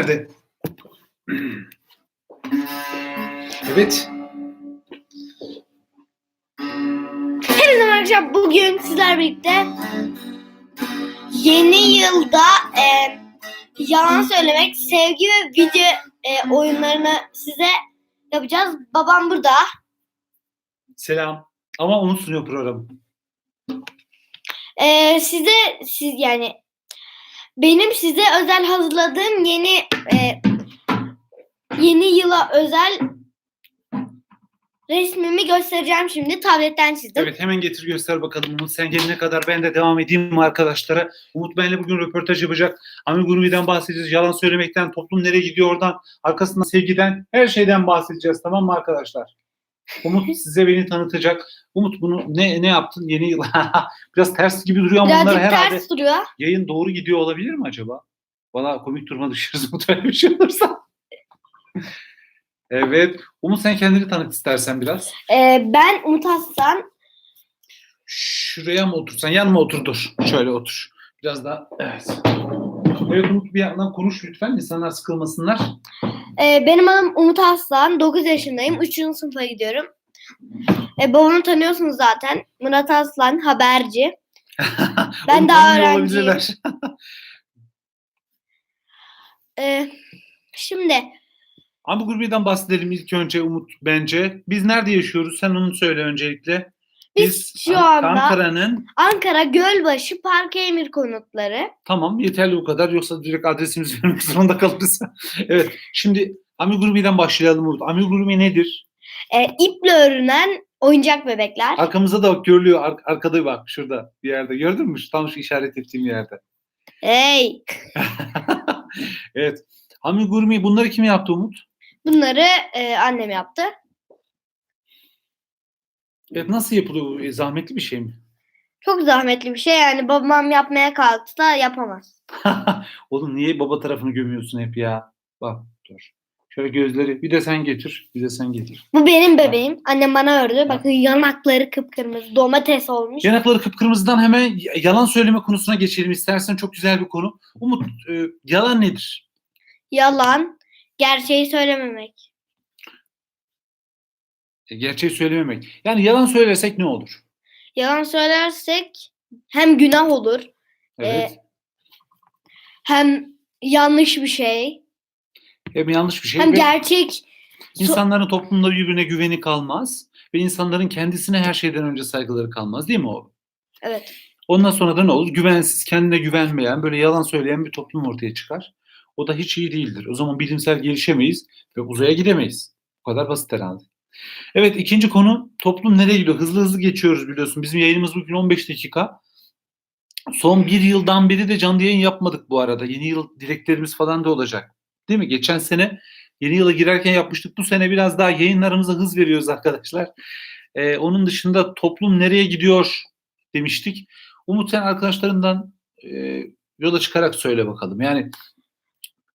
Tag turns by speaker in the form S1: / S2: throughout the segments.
S1: nerede? Evet.
S2: Hepinize merhaba arkadaşlar. Bugün sizler birlikte yeni yılda e, yalan söylemek, sevgi ve video e, oyunlarını size yapacağız. Babam burada.
S1: Selam. Ama onun sunuyor programı.
S2: E, size siz yani benim size özel hazırladığım yeni e, yeni yıla özel resmimi göstereceğim şimdi. Tabletten çizdim.
S1: Evet hemen getir göster bakalım Umut. Sen gelene kadar ben de devam edeyim arkadaşlara? Umut benimle bugün röportaj yapacak. Amir Gurumi'den bahsedeceğiz. Yalan söylemekten, toplum nereye gidiyor oradan, arkasından sevgiden, her şeyden bahsedeceğiz. Tamam mı arkadaşlar? Umut size beni tanıtacak. Umut bunu ne ne yaptın yeni yıl? Biraz ters gibi duruyor ama bunlar herhalde
S2: ters duruyor.
S1: yayın doğru gidiyor olabilir mi acaba? Valla komik duruma düşeriz Umut öyle bir şey olursa. evet. Umut sen kendini tanıt istersen biraz.
S2: E, ben Umut Aslan.
S1: Şuraya mı otursan? Yanıma otur dur. Şöyle otur. Biraz daha. Evet. Evet Umut bir yandan konuş lütfen. İnsanlar sıkılmasınlar.
S2: Ee, benim adım Umut Aslan. 9 yaşındayım. 3. sınıfa gidiyorum. Ee, babamı tanıyorsunuz zaten. Murat Aslan, haberci. Ben daha öğrenciyim. Ee, şimdi
S1: Ama grubiden bahsedelim ilk önce Umut bence. Biz nerede yaşıyoruz? Sen onu söyle öncelikle.
S2: Biz şu
S1: An-
S2: anda
S1: Ankara'nın
S2: Ankara Gölbaşı Park Emir konutları.
S1: Tamam yeterli bu kadar. Yoksa direkt adresimizi vermek zorunda kalırız. evet. Şimdi Amigurmi'den başlayalım. Umut. Amigurumi nedir?
S2: Ee, iple örünen oyuncak bebekler.
S1: Arkamızda da bak görülüyor. Ar- arkada bak şurada bir yerde. Gördün mü? Şu- Tam şu işaret ettiğim yerde.
S2: Hey!
S1: evet. Amigurumi bunları kim yaptı Umut?
S2: Bunları e, annem yaptı.
S1: Evet nasıl yapılıyor? E, zahmetli bir şey mi?
S2: Çok zahmetli bir şey yani babam yapmaya kalksa yapamaz.
S1: Oğlum niye baba tarafını gömüyorsun hep ya? Bak dur. Şöyle gözleri bir de sen getir. Bir de sen getir.
S2: Bu benim bebeğim. Annem bana ördü. Bakın yanakları kıpkırmızı domates olmuş.
S1: Yanakları kıpkırmızıdan hemen yalan söyleme konusuna geçelim istersen. Çok güzel bir konu. Umut e, yalan nedir?
S2: Yalan, gerçeği söylememek.
S1: E, gerçeği söylememek. Yani yalan söylersek ne olur?
S2: Yalan söylersek hem günah olur,
S1: Evet.
S2: Ee, hem yanlış bir şey,
S1: hem yanlış bir şey.
S2: hem
S1: ve
S2: gerçek.
S1: insanların toplumda birbirine güveni kalmaz. Ve insanların kendisine her şeyden önce saygıları kalmaz değil mi o?
S2: Evet.
S1: Ondan sonra da ne olur? Güvensiz, kendine güvenmeyen, böyle yalan söyleyen bir toplum ortaya çıkar. O da hiç iyi değildir. O zaman bilimsel gelişemeyiz ve uzaya gidemeyiz. Bu kadar basit herhalde. Evet ikinci konu toplum nereye gidiyor? Hızlı hızlı geçiyoruz biliyorsun. Bizim yayınımız bugün 15 dakika. Son bir yıldan beri de canlı yayın yapmadık bu arada. Yeni yıl dileklerimiz falan da olacak. Değil mi? Geçen sene yeni yıla girerken yapmıştık. Bu sene biraz daha yayınlarımıza hız veriyoruz arkadaşlar. Ee, onun dışında toplum nereye gidiyor demiştik. Umut sen arkadaşlarından e, yola çıkarak söyle bakalım. Yani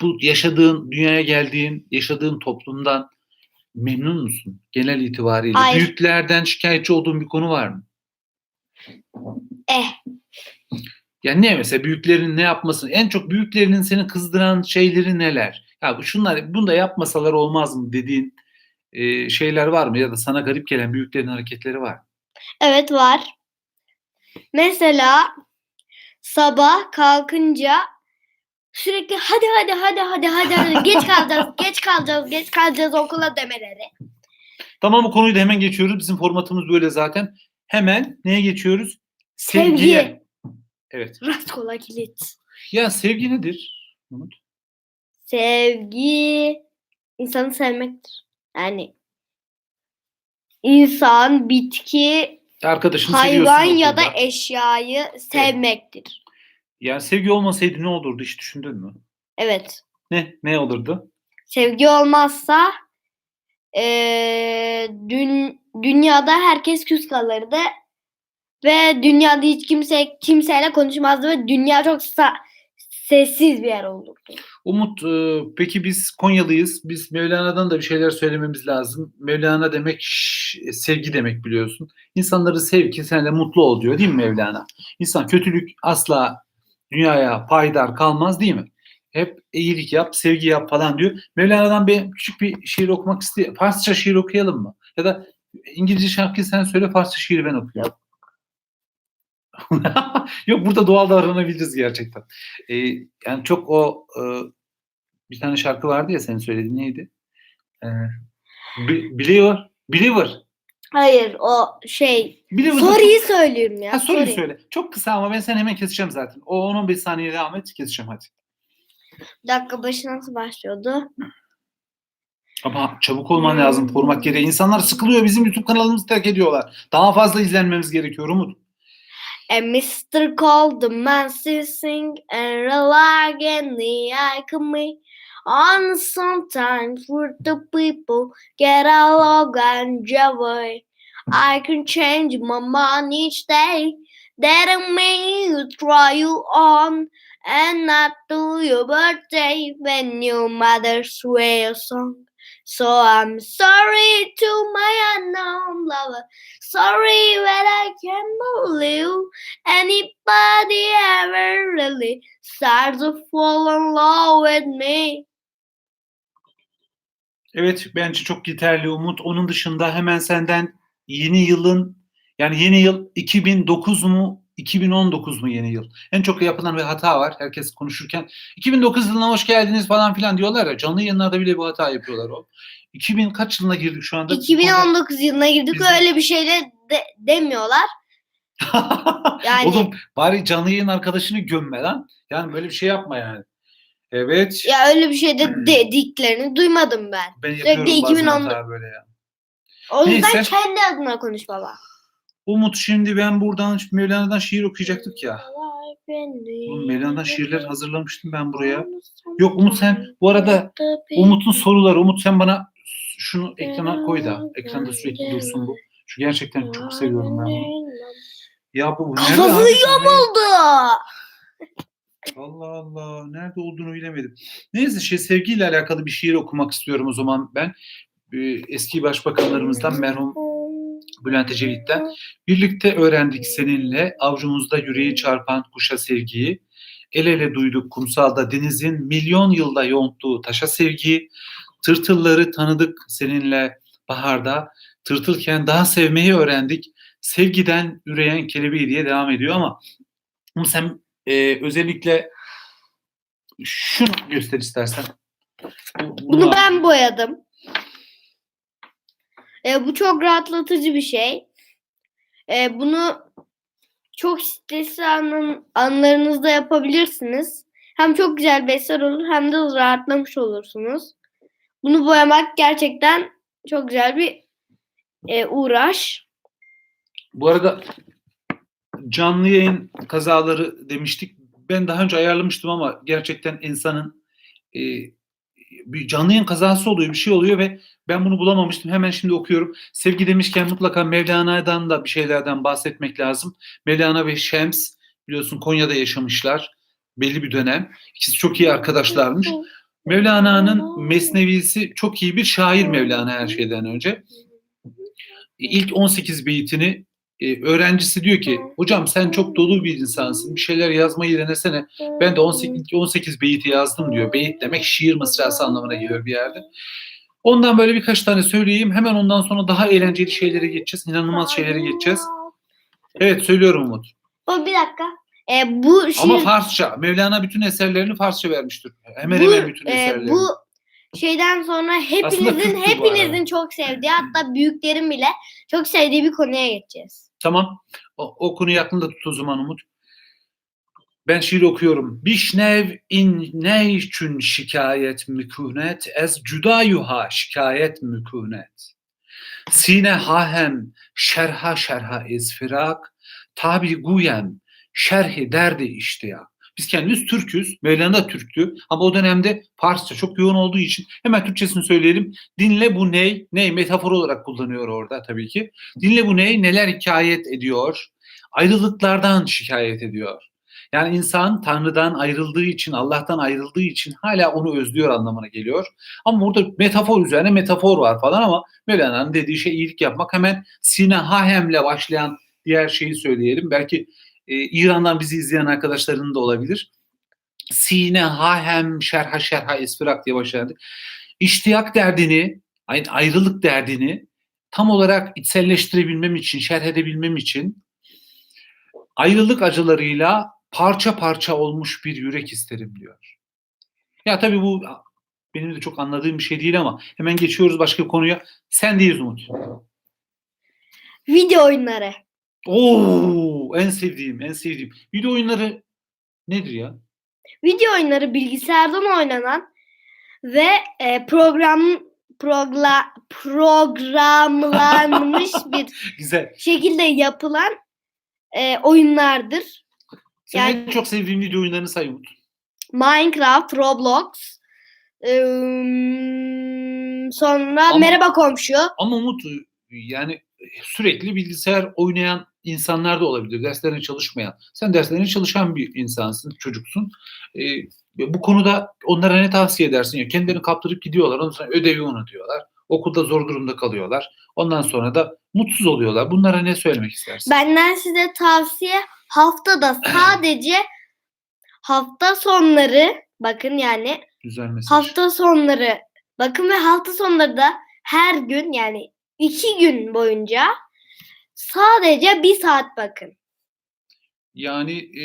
S1: bu yaşadığın, dünyaya geldiğin, yaşadığın toplumdan memnun musun genel itibariyle?
S2: Hayır.
S1: Büyüklerden şikayetçi olduğun bir konu var mı?
S2: Eh,
S1: Yani ne mesela büyüklerin ne yapmasını, en çok büyüklerinin seni kızdıran şeyleri neler? Ya şunlar, bunu da yapmasalar olmaz mı dediğin e, şeyler var mı? Ya da sana garip gelen büyüklerin hareketleri var mı?
S2: evet var. Mesela sabah kalkınca sürekli hadi hadi hadi hadi hadi hadi geç kalacağız geç kalacağız geç kalacağız okula demeleri.
S1: Tamam bu konuyu da hemen geçiyoruz. Bizim formatımız böyle zaten. Hemen neye geçiyoruz?
S2: Sevgi.
S1: Sevgiye. Evet.
S2: Raskola kilit.
S1: Ya sevgi nedir? Umut?
S2: Sevgi insanı sevmektir. Yani insan, bitki,
S1: Arkadaşını
S2: hayvan
S1: seviyorsun
S2: ya da
S1: okulda.
S2: eşyayı sevmektir.
S1: Yani sevgi olmasaydı ne olurdu hiç düşündün mü?
S2: Evet.
S1: Ne? Ne olurdu?
S2: Sevgi olmazsa eee, dün, dünyada herkes küs kalırdı ve dünyada hiç kimse kimseyle konuşmazdı ve dünya çok sa- sessiz bir yer olurdu.
S1: Umut e, peki biz Konyalıyız. Biz Mevlana'dan da bir şeyler söylememiz lazım. Mevlana demek şş, sevgi demek biliyorsun. İnsanları sev ki sen de mutlu ol diyor değil mi Mevlana? İnsan kötülük asla dünyaya payidar kalmaz değil mi? hep iyilik yap, sevgi yap falan diyor. Mevlana'dan bir küçük bir şiir okumak istiyor. Farsça şiir okuyalım mı? Ya da İngilizce şarkıyı sen söyle, Farsça şiiri ben okuyayım. Yok burada doğal davranabiliriz gerçekten. Ee, yani çok o e, bir tane şarkı vardı ya senin söylediğin neydi? Ee, Be- Believer. Believer.
S2: Hayır o şey.
S1: Believer'da
S2: Sorry'yi söylüyorum ya.
S1: Ha, soruyu
S2: sorry.
S1: söyle. Çok kısa ama ben seni hemen keseceğim zaten. O 10-15 saniye devam et keseceğim hadi.
S2: Bir dakika başı nasıl başlıyordu?
S1: Ama çabuk olman lazım format gereği. İnsanlar sıkılıyor bizim YouTube kanalımızı terk ediyorlar. Daha fazla izlenmemiz gerekiyor Umut.
S2: A Mr. called the man sing and rely again the eye can me. On sometimes with the people get along and joy. I can change my mind each day. That don't mean you try you on and not do your birthday when your mother swear a song. So I'm sorry to my unknown lover. Sorry that I can't believe anybody ever really starts to fall in love with me.
S1: Evet bence çok yeterli Umut. Onun dışında hemen senden yeni yılın yani yeni yıl 2009 mu 2019 mu yeni yıl? En çok yapılan bir hata var. Herkes konuşurken 2009 yılına hoş geldiniz falan filan diyorlar ya. Canlı yayınlarda bile bu hata yapıyorlar o. 2000 kaç yılına girdik şu anda?
S2: 2019 yılına girdik
S1: Bizim-
S2: öyle bir şeyle de, demiyorlar. Yani
S1: Oğlum bari canlı yayın arkadaşını gömme lan. Yani böyle bir şey yapma yani. Evet.
S2: ya öyle bir şey de
S1: Hmm.
S2: dediklerini duymadım ben.
S1: ben
S2: sürekli
S1: yapıyorum bazen
S2: 2010
S1: hata böyle ya.
S2: O yüzden
S1: Neyse.
S2: kendi adına konuş baba.
S1: Umut şimdi ben buradan Mevlana'dan şiir okuyacaktık ya. Oğlum Mevlana'dan şiirler hazırlamıştım ben buraya. Yok Umut sen bu arada Umut'un soruları Umut sen bana şunu ekrana koy da ekranda sürekli dursun bu. Şu gerçekten çok seviyorum ben bunu. Ya bu, bu nerede
S2: Kafası
S1: abi?
S2: yamuldu.
S1: Allah Allah nerede olduğunu bilemedim. Neyse şey sevgiyle alakalı bir şiir okumak istiyorum o zaman ben. Ee, eski başbakanlarımızdan merhum Bülent Ecevit'ten. Birlikte öğrendik seninle avcumuzda yüreği çarpan kuşa sevgiyi. El ele duyduk kumsalda denizin milyon yılda yonttuğu taşa sevgiyi. Tırtılları tanıdık seninle baharda. Tırtılken daha sevmeyi öğrendik. Sevgiden üreyen kelebeği diye devam ediyor ama ama sen e, özellikle şunu göster istersen. Bu-
S2: Bunu ben boyadım. E, bu çok rahatlatıcı bir şey. E, bunu çok stresli anın, anlarınızda yapabilirsiniz. Hem çok güzel bir eser olur hem de rahatlamış olursunuz. Bunu boyamak gerçekten çok güzel bir e, uğraş.
S1: Bu arada canlı yayın kazaları demiştik. Ben daha önce ayarlamıştım ama gerçekten insanın e, bir canlı yayın kazası oluyor, bir şey oluyor ve ben bunu bulamamıştım. Hemen şimdi okuyorum. Sevgi demişken mutlaka Mevlana'dan da bir şeylerden bahsetmek lazım. Mevlana ve Şems biliyorsun Konya'da yaşamışlar belli bir dönem. İkisi çok iyi arkadaşlarmış. Mevlana'nın Mesnevisi çok iyi bir şair Mevlana her şeyden önce. İlk 18 beytini e, öğrencisi diyor ki hocam sen çok dolu bir insansın bir şeyler yazmayı denesene. Ben de 18, ilk 18 beyti yazdım diyor. Beyit demek şiir mısrası anlamına geliyor bir yerde. Ondan böyle birkaç tane söyleyeyim. Hemen ondan sonra daha eğlenceli şeylere geçeceğiz. İnanılmaz şeylere geçeceğiz. Evet söylüyorum Umut.
S2: O bir dakika. E, bu şiir,
S1: Ama Farsça. Mevlana bütün eserlerini Farsça vermiştir. Hemen
S2: bu,
S1: hemen bütün
S2: e,
S1: eserlerini.
S2: bu şeyden sonra hepinizin hepinizin çok sevdiği hatta büyüklerin bile çok sevdiği bir konuya geçeceğiz.
S1: Tamam. O, o konuyu aklında tut o zaman Umut. Ben şiir okuyorum. Bişnev in ne için şikayet mükünet ez cudayuha şikayet mükünet. Sine hahem şerha şerha izfirak tabi guyem şerhi derdi iştiyak. Biz kendimiz Türk'üz. Mevlana Türk'tü. Ama o dönemde Farsça çok yoğun olduğu için hemen Türkçesini söyleyelim. Dinle bu ney? Ney? Metafor olarak kullanıyor orada tabii ki. Dinle bu ney? Neler hikayet ediyor? Ayrılıklardan şikayet ediyor. Yani insan Tanrı'dan ayrıldığı için, Allah'tan ayrıldığı için hala onu özlüyor anlamına geliyor. Ama burada metafor üzerine metafor var falan ama Mevlana'nın dediği şey iyilik yapmak. Hemen Sine Hahem'le başlayan diğer şeyi söyleyelim. Belki e, İran'dan bizi izleyen arkadaşların da olabilir. sine ha hem şerha şerha esfirak diye başladık. İştiyak derdini, ay- ayrılık derdini tam olarak içselleştirebilmem için, şerh edebilmem için ayrılık acılarıyla parça parça olmuş bir yürek isterim diyor. Ya tabii bu benim de çok anladığım bir şey değil ama hemen geçiyoruz başka bir konuya. Sen deyiz Umut.
S2: Video oyunları.
S1: Oo, en sevdiğim, en sevdiğim. Video oyunları nedir ya?
S2: Video oyunları bilgisayardan oynanan ve e, program progla, programlanmış bir
S1: Güzel.
S2: şekilde yapılan e, oyunlardır.
S1: Sen
S2: Yani-
S1: en çok sevdiğin video oyunlarını say Umut.
S2: Minecraft, Roblox, ım, sonra
S1: Ama-
S2: Merhaba Komşu.
S1: Ama Umut yani sürekli bilgisayar oynayan insanlar da olabilir. Derslerine çalışmayan. Sen derslerine çalışan bir insansın, çocuksun. Ee, bu konuda onlara ne tavsiye edersin? Ya kendilerini kaptırıp gidiyorlar. Ondan sonra ödevi unutuyorlar. Okulda zor durumda kalıyorlar. Ondan sonra da mutsuz oluyorlar. Bunlara ne söylemek istersin?
S2: Benden size tavsiye haftada sadece hafta sonları bakın yani
S1: Güzel mesaj.
S2: hafta sonları bakın ve hafta sonları da her gün yani iki gün boyunca sadece bir saat bakın.
S1: Yani e,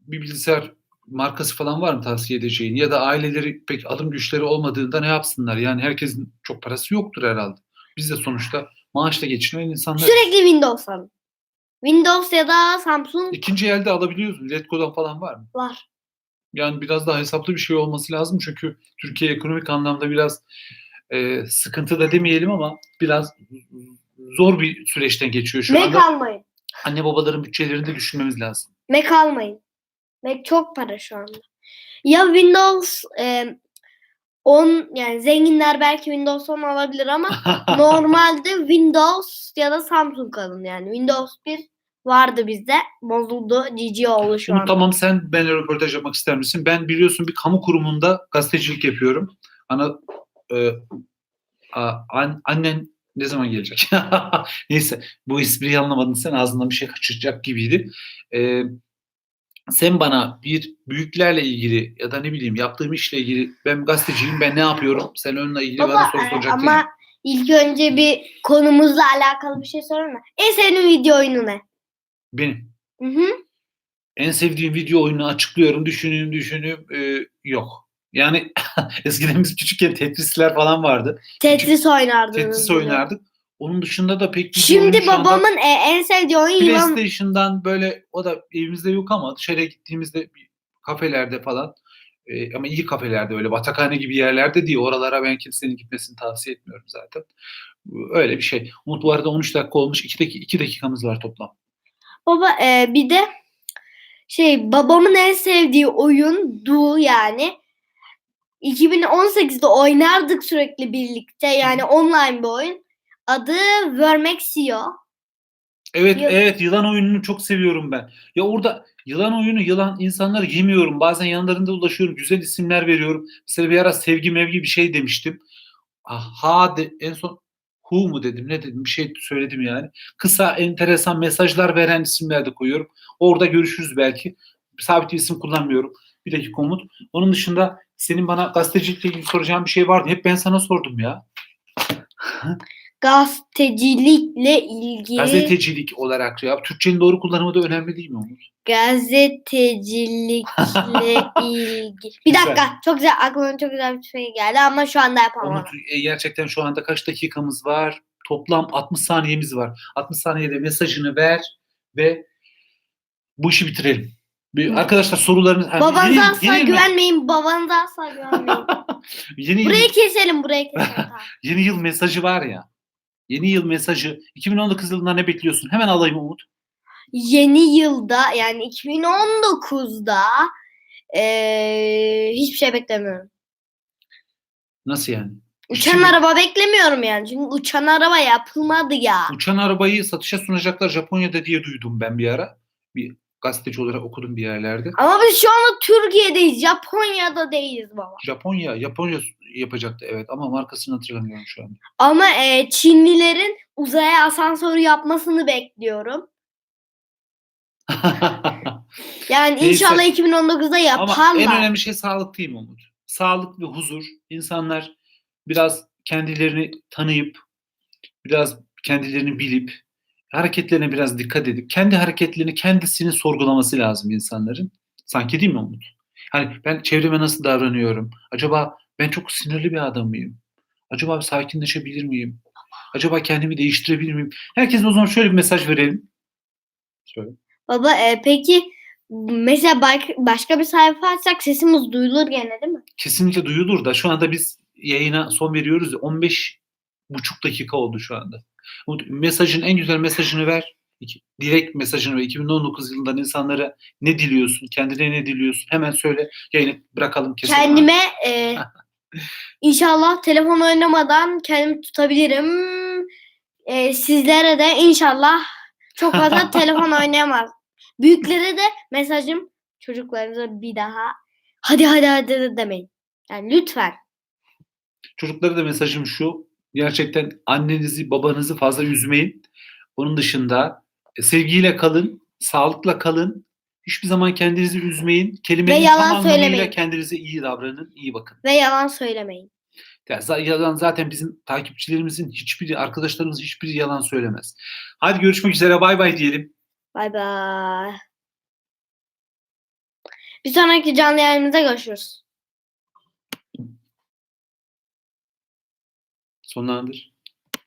S1: bir bilgisayar markası falan var mı tavsiye edeceğin? Ya da aileleri pek alım güçleri olmadığında ne yapsınlar? Yani herkesin çok parası yoktur herhalde. Biz de sonuçta maaşla geçinen insanlar.
S2: Sürekli Windows alın. Windows ya da Samsung
S1: İkinci elde alabiliyoruz mu? Letgo'dan falan var mı?
S2: var.
S1: Yani biraz daha hesaplı bir şey olması lazım. Çünkü Türkiye ekonomik anlamda biraz e, sıkıntı da demeyelim ama biraz zor bir süreçten geçiyor şu
S2: Mac
S1: anda.
S2: almayın.
S1: Anne babaların bütçelerini de düşünmemiz lazım.
S2: Mac almayın. Mac çok para şu anda. Ya Windows e, 10 yani zenginler belki Windows 10 alabilir ama normalde Windows ya da Samsung alın yani. Windows 1 vardı bizde. Bozuldu. GG oldu şu an.
S1: tamam sen benimle röportaj yapmak ister misin? Ben biliyorsun bir kamu kurumunda gazetecilik yapıyorum. Ana e, a- an- annen ne zaman gelecek? Neyse bu espriyi anlamadın sen ağzından bir şey kaçıracak gibiydi. E, sen bana bir büyüklerle ilgili ya da ne bileyim yaptığım işle ilgili ben gazeteciyim ben ne yapıyorum? Sen onunla ilgili bana
S2: Baba
S1: soru
S2: e,
S1: soracak
S2: ama ilk önce bir konumuzla alakalı bir şey mı? En sevdiğin video oyunu ne?
S1: Benim.
S2: Hı hı.
S1: En sevdiğim video oyunu açıklıyorum, düşünüyorum, düşünüyorum. e, yok. Yani eskiden biz küçükken Tetris'ler falan vardı.
S2: Tetris oynardınız.
S1: Tetris
S2: bir
S1: oynardık. Onun dışında da pek video
S2: Şimdi
S1: şu anda
S2: babamın e, en sevdiği oyun yılan.
S1: PlayStation'dan böyle o da evimizde yok ama dışarıya gittiğimizde bir kafelerde falan e, ama iyi kafelerde öyle batakhane gibi yerlerde değil. Oralara ben kimsenin gitmesini tavsiye etmiyorum zaten. Öyle bir şey. Umut bu arada 13 dakika olmuş. 2 dakika, 2 dakikamız var toplam.
S2: Baba e, bir de şey babamın en sevdiği oyun Du yani. 2018'de oynardık sürekli birlikte. Yani online bir oyun. Adı Vermexio.
S1: Evet
S2: Yıl-
S1: evet yılan oyununu çok seviyorum ben. Ya orada yılan oyunu yılan insanları yemiyorum. Bazen yanlarında dolaşıyorum. Güzel isimler veriyorum. Mesela bir ara sevgi mevgi bir şey demiştim. Ha de, en son hu mu dedim ne dedim bir şey söyledim yani. Kısa enteresan mesajlar veren isimler de koyuyorum. Orada görüşürüz belki. Sabit bir isim kullanmıyorum. Bir dakika Umut. Onun dışında senin bana gazetecilikle ilgili soracağın bir şey vardı. Hep ben sana sordum ya.
S2: Gazetecilikle ilgili.
S1: Gazetecilik olarak ya. Türkçenin doğru kullanımı da önemli değil mi Umut?
S2: Gazetecilikle ilgili. Bir
S1: Güzel.
S2: dakika. Çok güzel. Aklıma çok güzel bir şey geldi ama şu anda yapamam.
S1: Umut e, gerçekten şu anda kaç dakikamız var? Toplam 60 saniyemiz var. 60 saniyede mesajını ver ve bu işi bitirelim. Bir, arkadaşlar sorularınız... Ha,
S2: Babanıza asla
S1: yeni,
S2: güvenmeyin. Babanıza asla güvenmeyin.
S1: yeni, yıl,
S2: burayı keselim. Burayı keselim. Tamam.
S1: yeni yıl mesajı var ya. Yeni yıl mesajı. 2019 yılında ne bekliyorsun? Hemen alayım Umut.
S2: Yeni yılda yani 2019'da eee, hiçbir şey beklemiyorum.
S1: Nasıl yani?
S2: Uçan
S1: Şimdi-
S2: araba beklemiyorum yani. Çünkü uçan araba yapılmadı ya.
S1: Uçan arabayı satışa sunacaklar Japonya'da diye duydum ben bir ara. Bir gazeteci olarak okudum bir yerlerde.
S2: Ama biz şu anda Türkiye'deyiz. Japonya'da değiliz baba.
S1: Japonya, Japonya yapacaktı evet ama markasını hatırlamıyorum şu anda.
S2: Ama eee, Çinlilerin uzaya asansörü yapmasını bekliyorum. Yani
S1: Neyse.
S2: inşallah 2019'da
S1: Ama
S2: yaparlar.
S1: en önemli şey sağlık değil mi Umut? Sağlık ve huzur. İnsanlar biraz kendilerini tanıyıp, biraz kendilerini bilip, hareketlerine biraz dikkat edip, kendi hareketlerini kendisini sorgulaması lazım insanların. Sanki değil mi Umut? Hani ben çevreme nasıl davranıyorum? Acaba ben çok sinirli bir adam mıyım? Acaba sakinleşebilir miyim? Acaba kendimi değiştirebilir miyim? Herkese o zaman şöyle bir mesaj verelim. Söyle.
S2: Baba e, peki mesela başka bir sayfa açsak sesimiz duyulur gene değil mi?
S1: kesinlikle duyulur da şu anda biz yayına son veriyoruz. ya, 15 buçuk dakika oldu şu anda. Mesajın en güzel mesajını ver. Direkt mesajını ver. 2019 yılından insanlara ne diliyorsun? Kendine ne diliyorsun? Hemen söyle. Yayını bırakalım. keselim.
S2: Kendime e, inşallah telefon oynamadan kendimi tutabilirim. E, sizlere de inşallah çok fazla telefon oynayamaz. Büyüklere de mesajım çocuklarınıza bir daha hadi hadi hadi de demeyin. Yani lütfen.
S1: Çocuklara da mesajım şu. Gerçekten annenizi, babanızı fazla üzmeyin. Onun dışında e, sevgiyle kalın, sağlıkla kalın. Hiçbir zaman kendinizi üzmeyin. Kelimenin
S2: yalan
S1: tam anlamıyla
S2: söylemeyin.
S1: kendinize iyi davranın, iyi bakın.
S2: Ve yalan söylemeyin.
S1: Ya za- yalan zaten bizim takipçilerimizin hiçbiri, arkadaşlarımızın hiçbiri yalan söylemez. Hadi görüşmek üzere, bay bay diyelim.
S2: Bay bay. Bir sonraki canlı yayınımızda görüşürüz.
S1: Sonlandır.